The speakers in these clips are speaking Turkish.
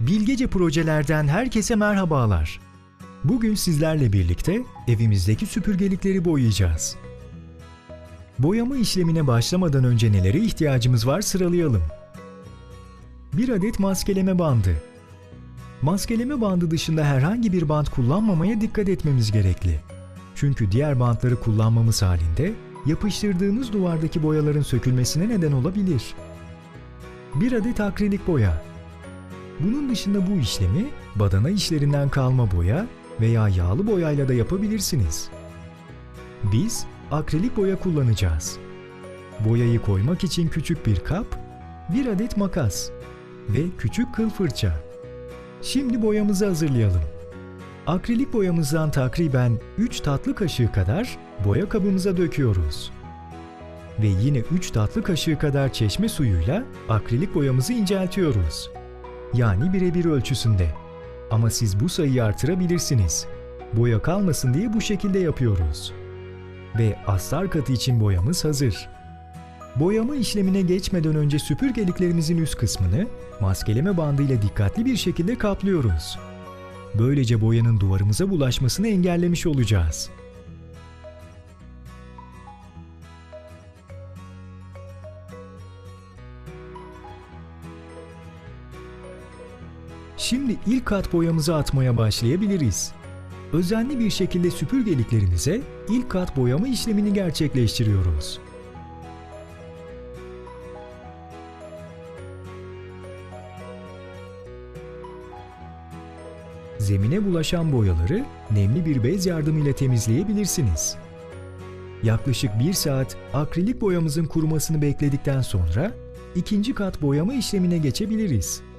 Bilgece projelerden herkese merhabalar. Bugün sizlerle birlikte evimizdeki süpürgelikleri boyayacağız. Boyama işlemine başlamadan önce nelere ihtiyacımız var sıralayalım. 1 adet maskeleme bandı. Maskeleme bandı dışında herhangi bir bant kullanmamaya dikkat etmemiz gerekli. Çünkü diğer bantları kullanmamız halinde yapıştırdığımız duvardaki boyaların sökülmesine neden olabilir. 1 adet akrilik boya. Bunun dışında bu işlemi badana işlerinden kalma boya veya yağlı boyayla da yapabilirsiniz. Biz akrilik boya kullanacağız. Boyayı koymak için küçük bir kap, bir adet makas ve küçük kıl fırça. Şimdi boyamızı hazırlayalım. Akrilik boyamızdan takriben 3 tatlı kaşığı kadar boya kabımıza döküyoruz. Ve yine 3 tatlı kaşığı kadar çeşme suyuyla akrilik boyamızı inceltiyoruz. Yani birebir ölçüsünde. Ama siz bu sayıyı artırabilirsiniz. Boya kalmasın diye bu şekilde yapıyoruz. Ve astar katı için boyamız hazır. Boyama işlemine geçmeden önce süpürgeliklerimizin üst kısmını maskeleme bandıyla dikkatli bir şekilde kaplıyoruz. Böylece boyanın duvarımıza bulaşmasını engellemiş olacağız. Şimdi ilk kat boyamızı atmaya başlayabiliriz. Özenli bir şekilde süpürgeliklerimize ilk kat boyama işlemini gerçekleştiriyoruz. Zemine bulaşan boyaları nemli bir bez yardımıyla temizleyebilirsiniz. Yaklaşık 1 saat akrilik boyamızın kurumasını bekledikten sonra ikinci kat boyama işlemine geçebiliriz.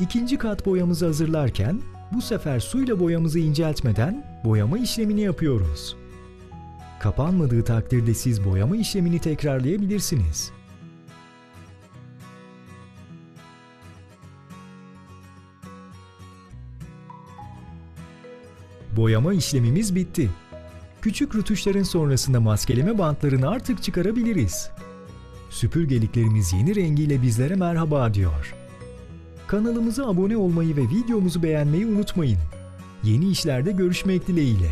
İkinci kat boyamızı hazırlarken bu sefer suyla boyamızı inceltmeden boyama işlemini yapıyoruz. Kapanmadığı takdirde siz boyama işlemini tekrarlayabilirsiniz. Boyama işlemimiz bitti. Küçük rötuşların sonrasında maskeleme bantlarını artık çıkarabiliriz. Süpürgeliklerimiz yeni rengiyle bizlere merhaba diyor. Kanalımıza abone olmayı ve videomuzu beğenmeyi unutmayın. Yeni işlerde görüşmek dileğiyle.